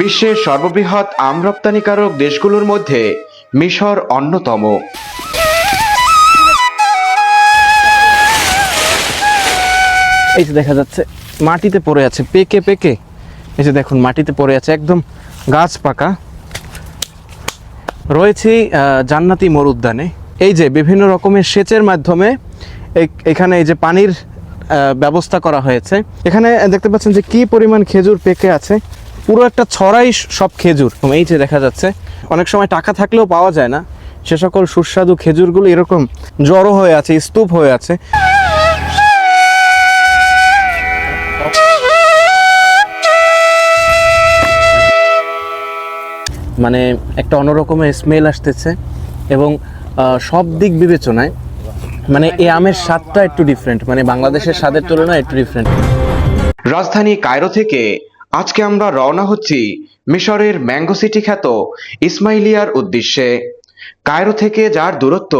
বিশ্বের সর্ববৃহৎ আম রপ্তানিকারক দেশগুলোর মধ্যে মিশর অন্যতম। এই যে দেখা যাচ্ছে, মাটিতে পড়ে আছে, পেকে পেকে। এই যে দেখুন, মাটিতে পড়ে আছে একদম গাছ পাকা। রয়েছি জান্নাতি মোর উদ্যানে এই যে বিভিন্ন রকমের সেচের মাধ্যমে এখানে এই যে পানির ব্যবস্থা করা হয়েছে। এখানে দেখতে পাচ্ছেন যে কি পরিমাণ খেজুর পেকে আছে। পুরো একটা ছড়াই সব খেজুর এই যে দেখা যাচ্ছে, অনেক সময় টাকা থাকলেও পাওয়া যায় না। সে সকল সুস্বাদু খেজুরগুলো এরকম জড়ো হয়ে আছে, স্তূপ হয়ে আছে। মানে একটা অন্যরকমের স্মেল আসতেছে, এবং সব দিক বিবেচনায় মানে এই আমের স্বাদটা একটু ডিফারেন্ট মানে বাংলাদেশের স্বাদের তুলনায় একটু ডিফারেন্ট রাজধানী কায়রো থেকে আজকে আমরা রওনা হচ্ছি মিশরের ম্যাঙ্গো সিটি খ্যাত ইসমাইলিয়ার উদ্দেশ্যে। কায়রো থেকে যার দূরত্ব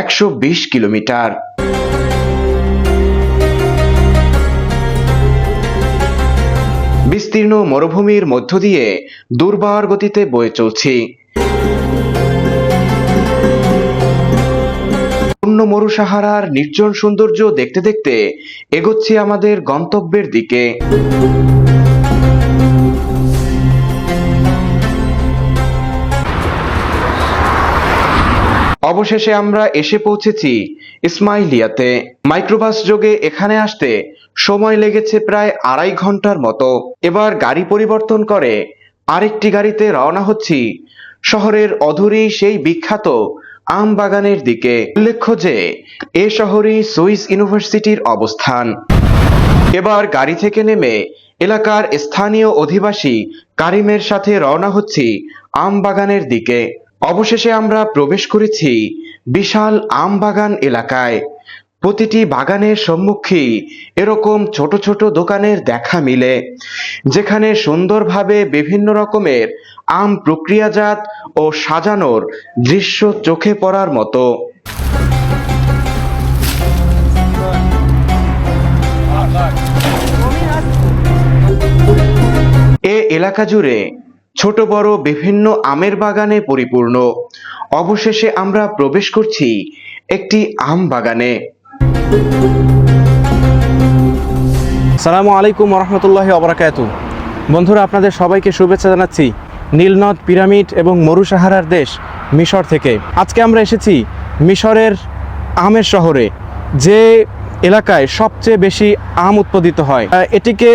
একশো বিশ কিলোমিটার। বিস্তীর্ণ মরুভূমির মধ্য দিয়ে দুর্বার গতিতে বয়ে চলছি। পূর্ণ মরু সাহারার নির্জন সৌন্দর্য দেখতে দেখতে এগোচ্ছি আমাদের গন্তব্যের দিকে। অবশেষে আমরা এসে পৌঁছেছি ইসমাইলিয়াতে। মাইক্রোবাস যোগে এখানে আসতে সময় লেগেছে প্রায় আড়াই ঘণ্টার মতো। এবার গাড়ি পরিবর্তন করে আরেকটি গাড়িতে রওনা হচ্ছি। শহরের অধুরেই সেই বিখ্যাত আম বাগানের দিকে উল্লেখ্য যে, এ শহরেই সুইস ইউনিভার্সিটির অবস্থান। এবার গাড়ি থেকে নেমে এলাকার স্থানীয় অধিবাসী কারিমের সাথে রওনা হচ্ছি আম বাগানের দিকে। অবশেষে আমরা প্রবেশ করেছি বিশাল আম বাগান এলাকায়। প্রতিটি বাগানের সম্মুখেই এরকম ছোট ছোট দোকানের দেখা মিলে, যেখানে সুন্দরভাবে বিভিন্ন রকমের আম প্রক্রিয়াজাত ও সাজানোর দৃশ্য চোখে পড়ার মতো। এ এলাকা জুড়ে ছোট বড় বিভিন্ন আমের বাগানে পরিপূর্ণ। অবশেষে আমরা প্রবেশ করছি একটি আম বাগানে। সালামু আলাইকুম রহমতুল্লাহ অবরাকাত বন্ধুরা, আপনাদের সবাইকে শুভেচ্ছা জানাচ্ছি নীলনদ পিরামিড এবং মরু সাহারার দেশ মিশর থেকে। আজকে আমরা এসেছি মিশরের আমের শহরে, যে এলাকায় সবচেয়ে বেশি আম উৎপাদিত হয়। এটিকে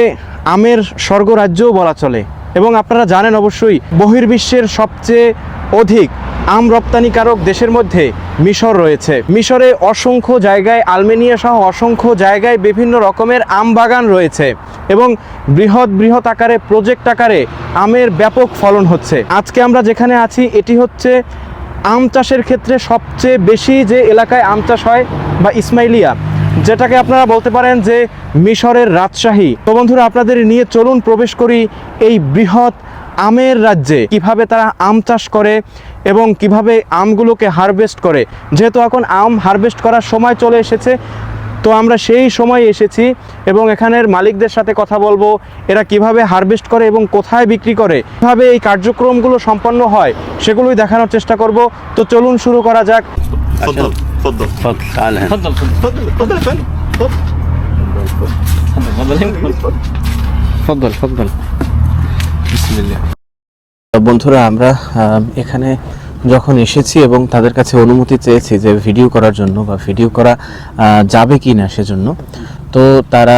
আমের স্বর্গরাজ্যও বলা চলে। এবং আপনারা জানেন অবশ্যই, বহির্বিশ্বের সবচেয়ে অধিক আম রপ্তানিকারক দেশের মধ্যে মিশর রয়েছে। মিশরে অসংখ্য জায়গায়, আলমেনিয়া সহ অসংখ্য জায়গায় বিভিন্ন রকমের আম বাগান রয়েছে এবং বৃহৎ বৃহৎ আকারে প্রজেক্ট আকারে আমের ব্যাপক ফলন হচ্ছে। আজকে আমরা যেখানে আছি, এটি হচ্ছে আম চাষের ক্ষেত্রে সবচেয়ে বেশি যে এলাকায় আম চাষ হয় বা ইসমাইলিয়া, যেটাকে আপনারা বলতে পারেন যে মিশরের রাজশাহী। তো বন্ধুরা, আপনাদের নিয়ে চলুন প্রবেশ করি এই বৃহৎ আমের রাজ্যে কিভাবে তারা আম চাষ করে এবং কিভাবে আমগুলোকে হারভেস্ট করে যেহেতু এখন আম হারভেস্ট করার সময় চলে এসেছে তো আমরা সেই সময় এসেছি এবং এখানের মালিকদের সাথে কথা বলবো এরা কিভাবে হারভেস্ট করে এবং কোথায় বিক্রি করে কিভাবে এই কার্যক্রমগুলো সম্পন্ন হয় সেগুলোই দেখানোর চেষ্টা করব তো চলুন শুরু করা যাক تفضل تفضل বন্ধুরা, আমরা এখানে যখন এসেছি এবং তাদের কাছে অনুমতি চেয়েছি যে ভিডিও করার জন্য বা ভিডিও করা যাবে কি না সেজন্য, তো তারা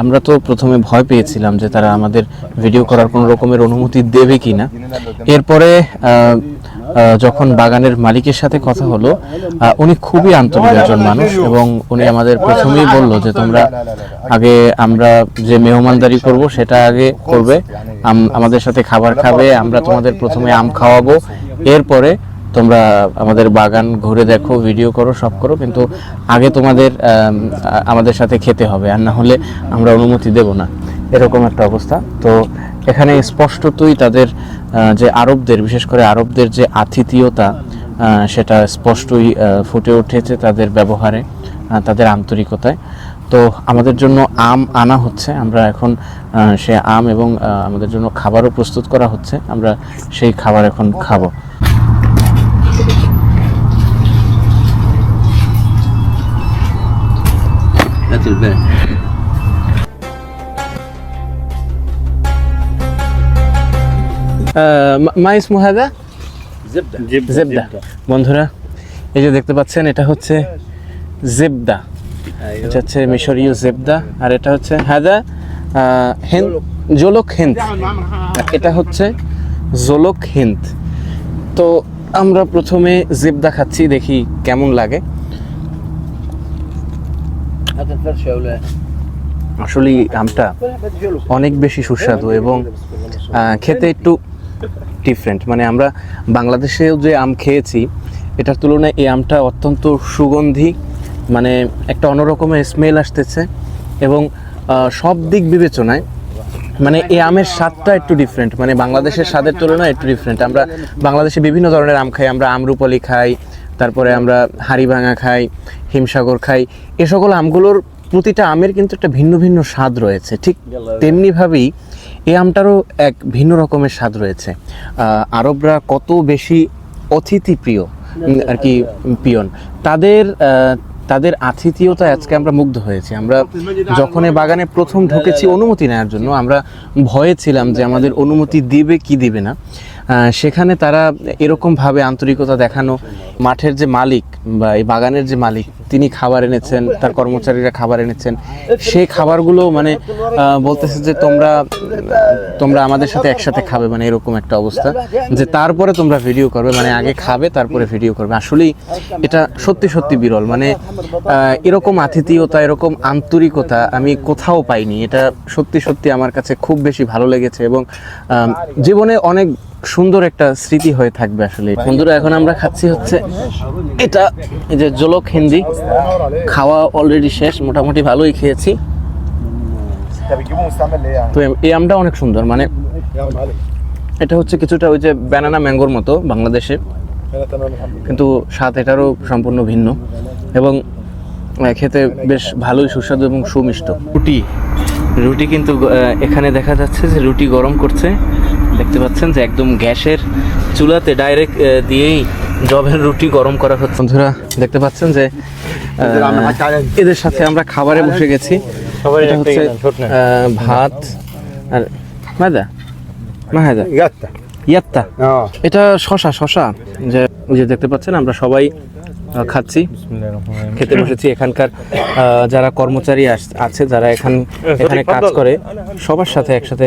আমরা তো প্রথমে ভয় পেয়েছিলাম যে তারা আমাদের ভিডিও করার কোনো রকমের অনুমতি দেবে কি না এরপরে যখন বাগানের মালিকের সাথে কথা হলো উনি খুবই আন্তরিক একজন মানুষ এবং উনি আমাদের প্রথমেই বলল যে তোমরা আগে আমরা যে মেহমানদারি করব সেটা আগে করবে, আম- আমাদের সাথে খাবার খাবে, আমরা তোমাদের প্রথমে আম খাওয়াবো, এরপরে তোমরা আমাদের বাগান ঘুরে দেখো ভিডিও করো, সব করো, কিন্তু আগে তোমাদের আমাদের সাথে খেতে হবে, আর না হলে আমরা অনুমতি দেব না। এরকম একটা অবস্থা। তো এখানে স্পষ্টতই তাদের যে আরবদের, বিশেষ করে আরবদের যে আতিথীয়তা সেটা স্পষ্টই ফুটে উঠেছে তাদের ব্যবহারে তাদের আন্তরিকতায়। তো আমাদের জন্য আম আনা হচ্ছে, আমরা এখন সে আম এবং আমাদের জন্য খাবারও প্রস্তুত করা হচ্ছে, আমরা সেই খাবার এখন খাব। That's মা ইসমু হাদা জেবদা। বন্ধুরা এই যে দেখতে পাচ্ছেন এটা হচ্ছে জেবদা। এটা হচ্ছে মিশরীয় জেবদা আর এটা হচ্ছে হাদা হেন জোলক। হিন্দ। এটা হচ্ছে জোলক হিন্দ। তো আমরা প্রথমে জেবদা খাচ্ছি দেখি কেমন লাগে। আসলে আমটা অনেক বেশি সুস্বাদু এবং খেতে একটু ডিফারেন্ট মানে আমরা বাংলাদেশেও যে আম খেয়েছি, এটার তুলনায় এই আমটা অত্যন্ত সুগন্ধি মানে একটা অন্যরকমের স্মেল আসতেছে এবং সব দিক বিবেচনায় মানে এই আমের স্বাদটা একটু ডিফারেন্ট মানে বাংলাদেশের স্বাদের তুলনায় একটু ডিফারেন্ট আমরা বাংলাদেশে বিভিন্ন ধরনের আম খাই, আমরা আমরুপালি খাই, তারপরে আমরা হাড়িভাঙা খাই, হিমসাগর খাই। এ সকল আমগুলোর প্রতিটা আমের কিন্তু একটা ভিন্ন ভিন্ন স্বাদ রয়েছে। ঠিক তেমনিভাবেই এই আমটারও এক ভিন্ন রকমের স্বাদ রয়েছে। আরবরা কত বেশি অতিথি প্রিয় আর কি, পিয়ন। তাদের তাদের আতিথিয়তা আজকে আমরা মুগ্ধ হয়েছি। আমরা যখন বাগানে প্রথম ঢুকেছি অনুমতি নেওয়ার জন্য, আমরা ভয়ে ছিলাম যে আমাদের অনুমতি দিবে কি দিবে না। সেখানে তারা এরকমভাবে আন্তরিকতা দেখানো, মাঠের যে মালিক বা এই বাগানের যে মালিক, তিনি খাবার এনেছেন, তার কর্মচারীরা খাবার এনেছেন। সেই খাবারগুলো মানে বলতেছে যে তোমরা তোমরা আমাদের সাথে একসাথে খাবে মানে এরকম একটা অবস্থা। যে তারপরে তোমরা ভিডিও করবে মানে আগে খাবে, তারপরে ভিডিও করবে। আসলেই এটা সত্যি সত্যি বিরল। মানে এরকম আতিথেয়তা, এরকম আন্তরিকতা আমি কোথাও পাইনি। এটা সত্যি সত্যি আমার কাছে খুব বেশি ভালো লেগেছে এবং জীবনে অনেক সুন্দর একটা স্মৃতি হয়ে থাকবে আসলে। বন্ধুরা, এখন আমরা খাচ্ছি হচ্ছে এটা, এই যে জলক হিন্দি। খাওয়া অলরেডি শেষ, মোটামুটি ভালোই খেয়েছি। তো এই আমটা অনেক সুন্দর মানে এটা হচ্ছে কিছুটা ওই যে ব্যানানা ম্যাঙ্গোর মতো বাংলাদেশে। কিন্তু স্বাদ এটারও সম্পূর্ণ ভিন্ন। এবং খেতে বেশ ভালোই সুস্বাদু এবং সুমিষ্ট। রুটি রুটি কিন্তু এখানে দেখা যাচ্ছে যে রুটি গরম করছে। দেখতে পাচ্ছেন যে একদম গ্যাসের চুলাতে ডাইরেক্ট দিয়েই জবের রুটি গরম করা হচ্ছে। বন্ধুরা দেখতে পাচ্ছেন যে এদের সাথে আমরা খাবারে বসে গেছি। এটা হচ্ছে ভাত আর মাদা মাহাদা. ইয়াত্তা। এটা শশা শশা। যে ওই যে দেখতে পাচ্ছেন আমরা সবাই খাচ্ছি। খেতে বসেছি এখানকার যারা কর্মচারী আছে যারা এখান এখানে কাজ করে সবার সাথে একসাথে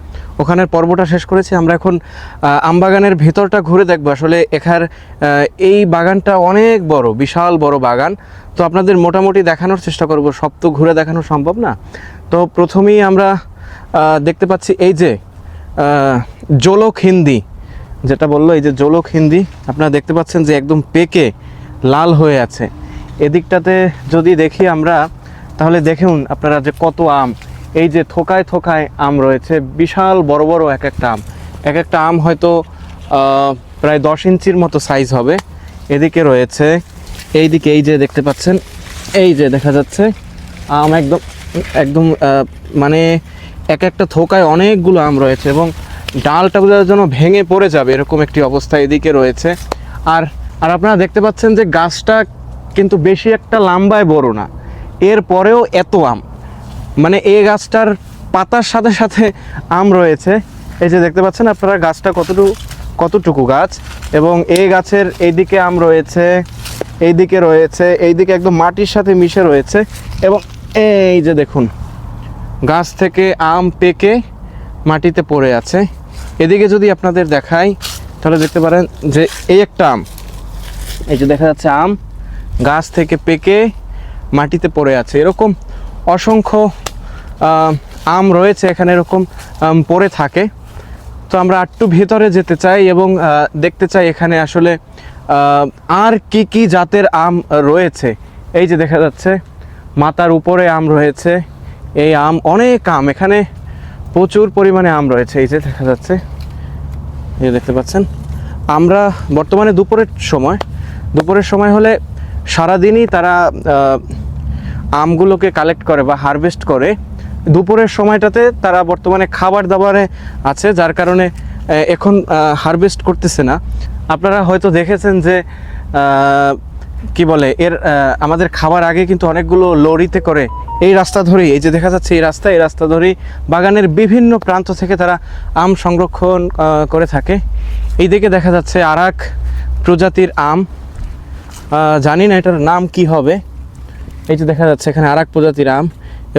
ওখানের পর্বটা শেষ করেছি। আমরা এখন আমবাগানের ভেতরটা ঘুরে দেখব। আসলে এখার এই বাগানটা অনেক বড়, বিশাল বড় বাগান। তো আপনাদের মোটামুটি দেখানোর চেষ্টা করব। সব তো ঘুরে দেখানো সম্ভব না। তো প্রথমেই আমরা দেখতে পাচ্ছি এই যে জোলক হিন্দি, যেটা বলল, এই যে জোলক হিন্দি, আপনারা দেখতে পাচ্ছেন যে একদম পেকে লাল হয়ে আছে। এদিকটাতে যদি দেখি আমরা, তাহলে দেখুন আপনারা যে কত আম। এই যে থোকায় থোকায় আম রয়েছে, বিশাল বড় বড় এক একটা আম। এক একটা আম হয়তো প্রায় দশ ইঞ্চির মতো সাইজ হবে। এদিকে রয়েছে, এইদিকে এই যে দেখতে পাচ্ছেন, এই যে দেখা যাচ্ছে, আম একদম একদম মানে এক একটা থোকায় অনেকগুলো আম রয়েছে এবং ডালটা বোঝার জন্য ভেঙে পড়ে যাবে, এরকম একটি অবস্থা এদিকে রয়েছে। আর আর আপনারা দেখতে পাচ্ছেন যে গাছটা কিন্তু বেশি একটা লম্বায় বড় না। এরপরেও এত আম। মানে এই গাছটার পাতার সাথে সাথে আম রয়েছে। এই যে দেখতে পাচ্ছেন আপনারা গাছটা কতটুকু কতটুকু গাছ? এবং এই গাছের এইদিকে আম রয়েছে, এইদিকে রয়েছে, এইদিকে একদম মাটির সাথে মিশে রয়েছে। এবং এই যে দেখুন, গাছ থেকে আম পেকে মাটিতে পড়ে আছে। এদিকে যদি আপনাদের দেখাই, তাহলে দেখতে পারেন যে এই একটা আম, এই যে দেখা যাচ্ছে আম গাছ থেকে পেকে মাটিতে পড়ে আছে। এরকম অসংখ্য আম রয়েছে এখানে এরকম পড়ে থাকে। তো আমরা একটু ভেতরে যেতে চাই এবং দেখতে চাই এখানে আসলে আর কি কি জাতের আম রয়েছে। এই যে দেখা যাচ্ছে মাতার উপরে আম রয়েছে, এই আম, অনেক আম। এখানে প্রচুর পরিমাণে আম রয়েছে। এই যে দেখা যাচ্ছে, এই দেখতে পাচ্ছেন, আমরা বর্তমানে দুপুরের সময় দুপুরের সময় হলে সারাদিনই তারা আমগুলোকে কালেক্ট করে বা হারভেস্ট করে। দুপুরের সময়টাতে তারা বর্তমানে খাবার দাবারে আছে, যার কারণে এখন হারভেস্ট করতেছে না। আপনারা হয়তো দেখেছেন যে কি বলে, এর আমাদের খাবার আগে কিন্তু অনেকগুলো লরিতে করে এই রাস্তা ধরেই, এই যে দেখা যাচ্ছে এই রাস্তা এই রাস্তা ধরেই বাগানের বিভিন্ন প্রান্ত থেকে তারা আম সংরক্ষণ করে থাকে। এই দিকে দেখা যাচ্ছে আর এক প্রজাতির আম। জানি না এটার নাম কি হবে। এই যে দেখা যাচ্ছে এখানে আর এক প্রজাতির আম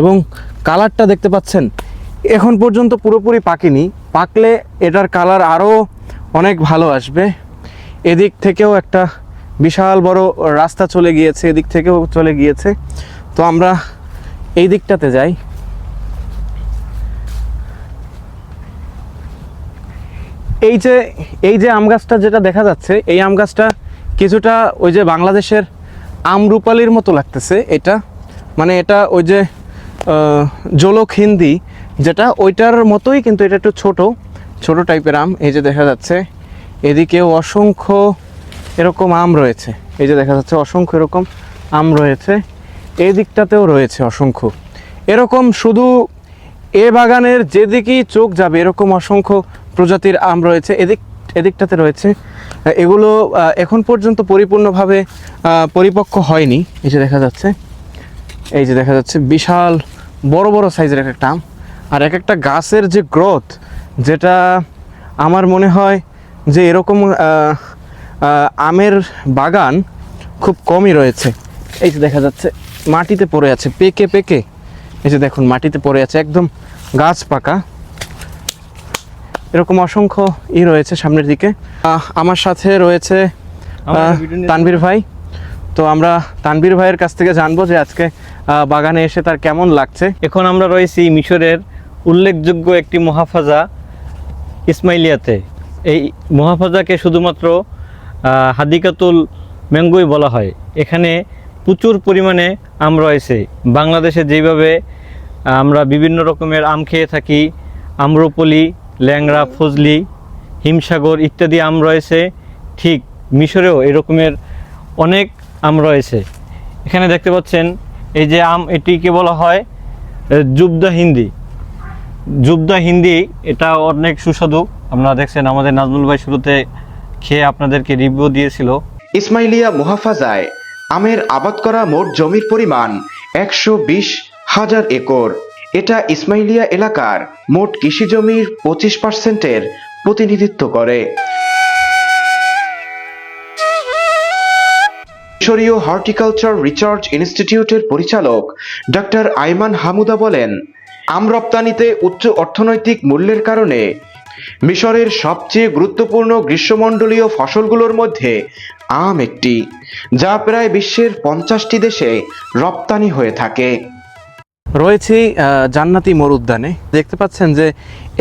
এবং কালারটা দেখতে পাচ্ছেন? এখন পর্যন্ত পুরোপুরি পাকেনি। পাকলে এটার কালার আরও অনেক ভালো আসবে। এদিক থেকেও একটা বিশাল বড় রাস্তা চলে গিয়েছে, এদিক থেকেও চলে গিয়েছে। তো আমরা এই দিকটাতে যাই। এই যে এই যে আম গাছটা যেটা দেখা যাচ্ছে, এই আম গাছটা কিছুটা ওই যে বাংলাদেশের আমরুপালির মতো লাগতেছে এটা। মানে এটা ওই যে জোলক হিন্দি, যেটা ওইটার মতোই কিন্তু এটা একটু ছোট ছোট টাইপের আম, এই যে দেখা যাচ্ছে। এদিকেও অসংখ্য এরকম আম রয়েছে। এই যে দেখা যাচ্ছে অসংখ্য এরকম আম রয়েছে। এই দিকটাতেও রয়েছে অসংখ্য। এরকম শুধু এ বাগানের যেদিকেই চোখ যাবে, এরকম অসংখ্য প্রজাতির আম রয়েছে। এদিক, এদিকটাতে রয়েছে। এগুলো এখন পর্যন্ত পরিপূর্ণভাবে পরিপক্ক হয়নি। এই যে দেখা যাচ্ছে। এই যে দেখা যাচ্ছে বিশাল বড় বড় সাইজের এক একটা আম। আর এক একটা গাছের যে গ্রোথ যেটা আমার মনে হয় যে এরকম আমের বাগান খুব কমই রয়েছে। এই যে দেখা যাচ্ছে মাটিতে পড়ে আছে পেকে পেকে। এই যে দেখুন মাটিতে পড়ে আছে একদম গাছ পাকা। এরকম অসংখ্য ই রয়েছে সামনের দিকে। আমার সাথে রয়েছে আহ, তানভীর ভাই। তো আমরা তানবীর ভাইয়ের কাছ থেকে জানব যে আজকে বাগানে এসে তার কেমন লাগছে। এখন আমরা রয়েছি মিশরের উল্লেখযোগ্য একটি মহাফাজা ইসমাইলিয়াতে। এই মহাফাজাকে শুধুমাত্র হাদিকাতুল ম্যাঙ্গোই বলা হয়। এখানে প্রচুর পরিমাণে আম রয়েছে। বাংলাদেশে যেভাবে আমরা বিভিন্ন রকমের আম খেয়ে থাকি, আম্রপলি, ল্যাংড়া, ফজলি, হিমসাগর ইত্যাদি আম রয়েছে, ঠিক মিশরেও এরকমের অনেক আম রয়েছে। এখানে দেখতে পাচ্ছেন, এই যে আম, এটিকে বলা হয় জুবদা হিন্দি। জুবদা হিন্দি, এটা অনেক সুস্বাদু। আপনারা দেখছেন, আমাদের নাজমুল ভাই শুরুতে খেয়ে আপনাদেরকে রিভিউ দিয়েছিল। ইসমাইলিয়া মুহাফাজায় আমের আবাদ করা মোট জমির পরিমাণ একশো বিশ হাজার একর। এটা ইসমাইলিয়া এলাকার মোট কৃষি জমির পঁচিশ পার্সেন্টের প্রতিনিধিত্ব করে। মিশরীয় হর্টিকালচার রিসার্চ ইনস্টিটিউটের পরিচালক ডক্টর আইমান হামুদা বলেন, আম রপ্তানিতে উচ্চ অর্থনৈতিক মূল্যের কারণে মিশরের সবচেয়ে গুরুত্বপূর্ণ গ্রীষ্মমণ্ডলীয় ফসলগুলোর মধ্যে আম একটি, যা প্রায় বিশ্বের পঞ্চাশটি দেশে রপ্তানি হয়ে থাকে। রয়েছি জান্নাতি মরুদ্যানে। দেখতে পাচ্ছেন যে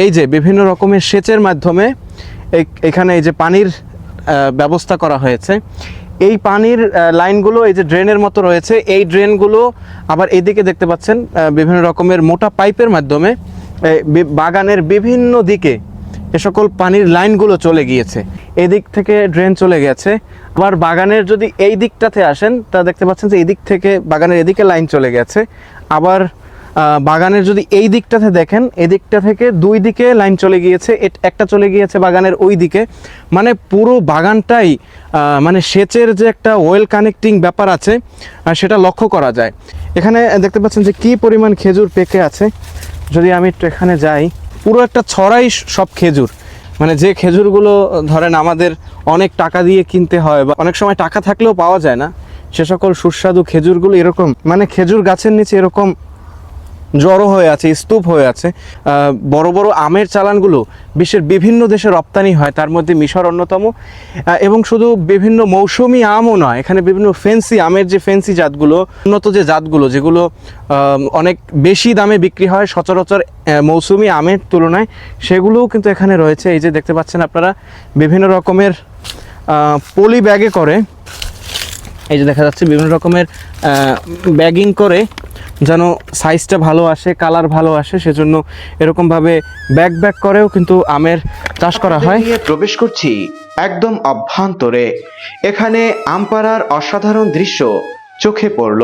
এই যে বিভিন্ন রকমের সেচের মাধ্যমে এখানে এই যে পানির ব্যবস্থা করা হয়েছে এই পানির লাইনগুলো এই যে ড্রেনের মতো রয়েছে, এই ড্রেনগুলো আবার এদিকে দেখতে পাচ্ছেন বিভিন্ন রকমের মোটা পাইপের মাধ্যমে বাগানের বিভিন্ন দিকে এ সকল পানির লাইনগুলো চলে গিয়েছে। এদিক থেকে ড্রেন চলে গেছে। আবার বাগানের যদি এই দিকটাতে আসেন, তা দেখতে পাচ্ছেন যে এদিক থেকে, বাগানের এদিকে লাইন চলে গেছে। আবার বাগানের যদি এই দিকটাতে দেখেন, এই দিকটা থেকে দুই দিকে লাইন চলে গিয়েছে একটা চলে গিয়েছে বাগানের ওই দিকে। মানে পুরো বাগানটাই মানে সেচের যে একটা ওয়েল কানেক্টিং ব্যাপার আছে সেটা লক্ষ্য করা যায়। এখানে দেখতে পাচ্ছেন যে কি পরিমাণ খেজুর পেকে আছে। যদি আমি একটু এখানে যাই, পুরো একটা ছড়াই সব খেজুর। মানে যে খেজুরগুলো, ধরেন আমাদের অনেক টাকা দিয়ে কিনতে হয় বা অনেক সময় টাকা থাকলেও পাওয়া যায় না, সে সকল সুস্বাদু খেজুরগুলো এরকম মানে খেজুর গাছের নিচে এরকম জড়ো হয়ে আছে, স্তূপ হয়ে আছে। বড় বড় আমের চালানগুলো বিশ্বের বিভিন্ন দেশে রপ্তানি হয়, তার মধ্যে মিশর অন্যতম। এবং শুধু বিভিন্ন মৌসুমি আমও নয়, এখানে বিভিন্ন ফেন্সি আমের যে ফেন্সি জাতগুলো, উন্নত যে জাতগুলো, যেগুলো অনেক বেশি দামে বিক্রি হয় সচরাচর মৌসুমি আমের তুলনায়, সেগুলোও কিন্তু এখানে রয়েছে। এই যে দেখতে পাচ্ছেন আপনারা, বিভিন্ন রকমের পলি ব্যাগে করে এই যে দেখা যাচ্ছে বিভিন্ন রকমের ব্যাগিং করে যেন সাইজটা ভালো আসে কালার ভালো আসে সেজন্য এরকমভাবে ব্যাগ ব্যাগ করেও কিন্তু আমের চাষ করা হয়। প্রবেশ করছি একদম অভ্যন্তরে। এখানে আমপাড়ার অসাধারণ দৃশ্য চোখে পড়ল।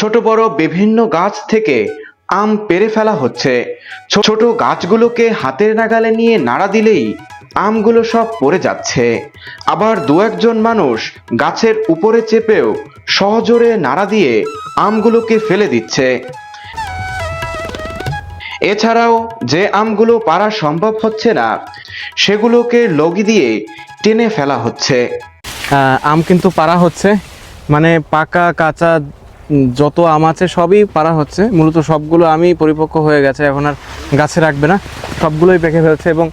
ছোট বড় বিভিন্ন গাছ থেকে আম পেরে ফেলা হচ্ছে। ছোট গাছগুলোকে হাতের নাগালে নিয়ে নাড়া দিলেই আমগুলো সব পড়ে যাচ্ছে। আবার দু একজন মানুষ গাছের উপরে চেপেও সহজোরে নাড়া দিয়ে আমগুলোকে ফেলে দিচ্ছে। এছাড়াও যে আমগুলো পারা সম্ভব হচ্ছে না, সেগুলোকে লগি দিয়ে টেনে ফেলা হচ্ছে। আম কিন্তু পারা হচ্ছে। মানে পাকা, কাঁচা যত আম আছে সবই পারা হচ্ছে। মূলত সবগুলো আমি পরিপক্ক হয়ে গেছে, এখন আর গাছে রাখবে না। সবগুলোই পেকে ফেলছে এবং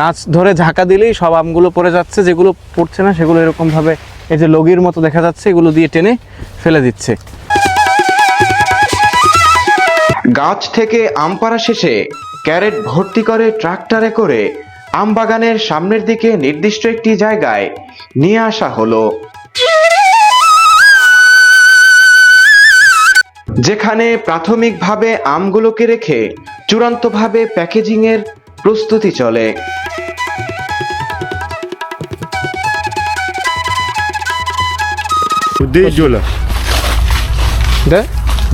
গাছ ধরে ঝাঁকা দিলেই সব আমগুলো পড়ে যাচ্ছে। যেগুলো পড়ছে না সেগুলো এরকমভাবে এই যে লগির মতো দেখা যাচ্ছে, এগুলো দিয়ে টেনে ফেলে দিচ্ছে। গাছ থেকে আম পাড়া শেষে ক্যারেট ভর্তি করে ট্রাক্টরে করে আম বাগানের সামনের দিকে নির্দিষ্ট একটি জায়গায় নিয়ে আসা হলো। যেখানে প্রাথমিকভাবে আমগুলোকে রেখে চূড়ান্তভাবে প্যাকেজিংয়ের প্রস্তুতি চলে ودي جولة ده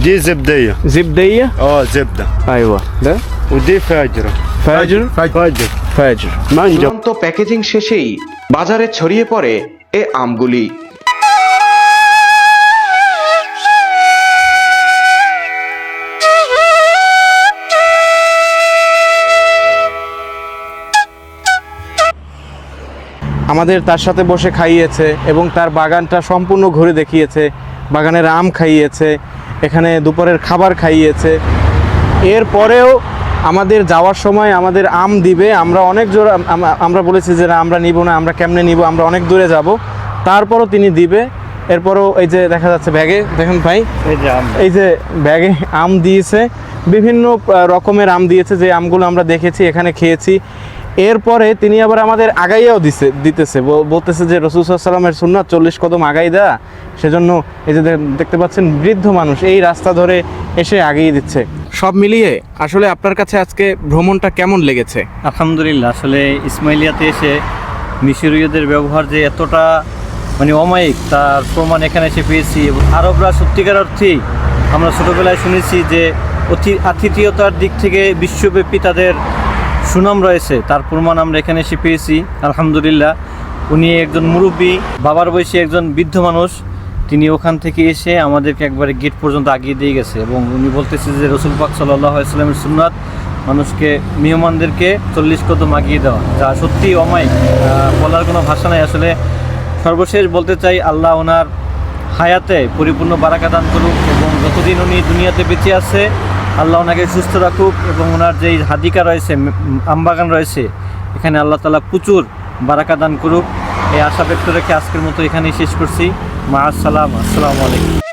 دي زبدية زبدية اه زبدة أيوة ده ودي فاجرة فاجر فاجر فاجر مانجا চূড়ান্ত প্যাকেজিং শেষেই বাজারে ছড়িয়ে পড়ে এ আমগুলি আমাদের তার সাথে বসে খাইয়েছে এবং তার বাগানটা সম্পূর্ণ ঘুরে দেখিয়েছে বাগানের আম খাইয়েছে এখানে দুপুরের খাবার খাইয়েছে। এরপরেও আমাদের যাওয়ার সময় আমাদের আম দিবে আমরা অনেক জোর আম- আম- আমরা বলেছি যে না আমরা নিব না আমরা কেমনে নিব আমরা অনেক দূরে যাব। তারপরও তিনি দিবে এরপরও এই যে দেখা যাচ্ছে ব্যাগে দেখুন ভাই এই যে ব্যাগে আম দিয়েছে বিভিন্ন রকমের আম দিয়েছে যে আমগুলো আমরা দেখেছি এখানে খেয়েছি। এরপরে তিনি আবার আমাদের আগাইয়াও দিছে, দিতেছে। বল- বলতেছে যে রসুল সাল্লামের সুন্নাত চল্লিশ কদম আগাই দেয়া, সেজন্য এই যে দেখতে পাচ্ছেন বৃদ্ধ মানুষ, এই রাস্তা ধরে এসে আগিয়ে দিচ্ছে। সব মিলিয়ে আসলে আপনার কাছে আজকে ভ্রমণটা কেমন লেগেছে? আলহামদুলিল্লাহ, আসলে ইসমাইলিয়াতে এসে মিশরীয়দের ব্যবহার যে এতটা মানে অমায়িক, তার প্রমাণ এখানে এসে পেয়েছি। আরবরা সত্যিকার অর্থেই আমরা ছোটোবেলায় শুনেছি যে অতি আতিথেয়তার দিক থেকে বিশ্বব্যাপী তাদের সুনাম রয়েছে, তার প্রমাণ আমরা এখানে এসে পেয়েছি, আলহামদুলিল্লাহ। উনি একজন মুরব্বী, বাবার বয়সী একজন বৃদ্ধ মানুষ। তিনি ওখান থেকে এসে আমাদেরকে একবারে গেট পর্যন্ত আগিয়ে দিয়ে গেছে এবং উনি বলতেছে যে রসুল পাক সাল্লাহ ইসলামের মানুষকে, মেহমানদেরকে চল্লিশ কদম আগিয়ে দেওয়া। যা সত্যি অমায়িক বলার কোনো ভাষা নাই। আসলে সর্বশেষ বলতে চাই, আল্লাহ ওনার হায়াতে পরিপূর্ণ বারাকা দান করুক এবং যতদিন উনি দুনিয়াতে বেঁচে আছে আল্লাহ ওনাকে সুস্থ রাখুক এবং ওনার যেই হাদিকা রয়েছে আমবাগান রয়েছে, এখানে আল্লাহ তালা প্রচুর বারাকা দান করুক। এই আশা ব্যক্ত রেখে আজকের মতো এখানেই শেষ করছি। মা আসসালাম, আসসালামু আলাইকুম।